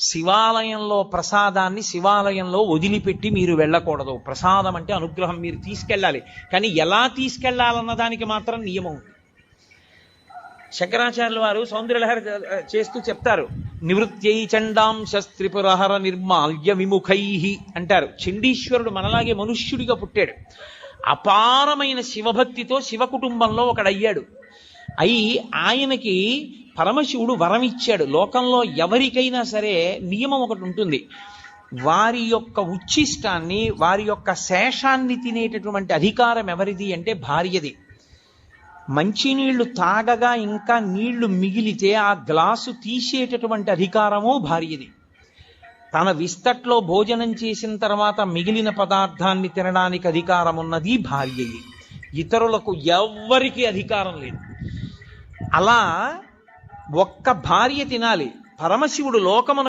శివాలయంలో ప్రసాదాన్ని శివాలయంలో వదిలిపెట్టి మీరు వెళ్ళకూడదు. ప్రసాదం అంటే అనుగ్రహం మీరు తీసుకెళ్ళాలి. కానీ ఎలా తీసుకెళ్ళాలన్న దానికి మాత్రం నియమం ఉంది. శంకరాచార్యుల వారు సౌందర్యలహరి చేస్తూ చెప్తారు. నివృత్యై చండాం శస్త్రిపురహర నిర్మాల్య విముఖై అంటారు. చండీశ్వరుడు మనలాగే మనుష్యుడిగా పుట్టాడు. అపారమైన శివభక్తితో శివ కుటుంబంలో ఒకడయ్యాడు. అయి ఆయనకి పరమశివుడు వరం ఇచ్చాడు లోకంలో ఎవరికైనా సరే నియమం ఒకటి ఉంటుంది. వారి యొక్క ఉచ్ఛిష్టాన్ని వారి యొక్క శేషాన్ని తినేటటువంటి అధికారం ఎవరిది అంటే భార్యది. మంచినీళ్ళు తాగగా ఇంకా నీళ్ళు మిగిలితే ఆ గ్లాసు తీసేటటువంటి అధికారము భార్యది. తన విస్తట్లో భోజనం చేసిన తర్వాత మిగిలిన పదార్థాన్ని తినడానికి అధికారం ఉన్నది భార్యయే ఇతరులకు ఎవ్వరికీ అధికారం లేదు. అలా ఒక్క భార్య తినాలి. పరమశివుడు లోకమున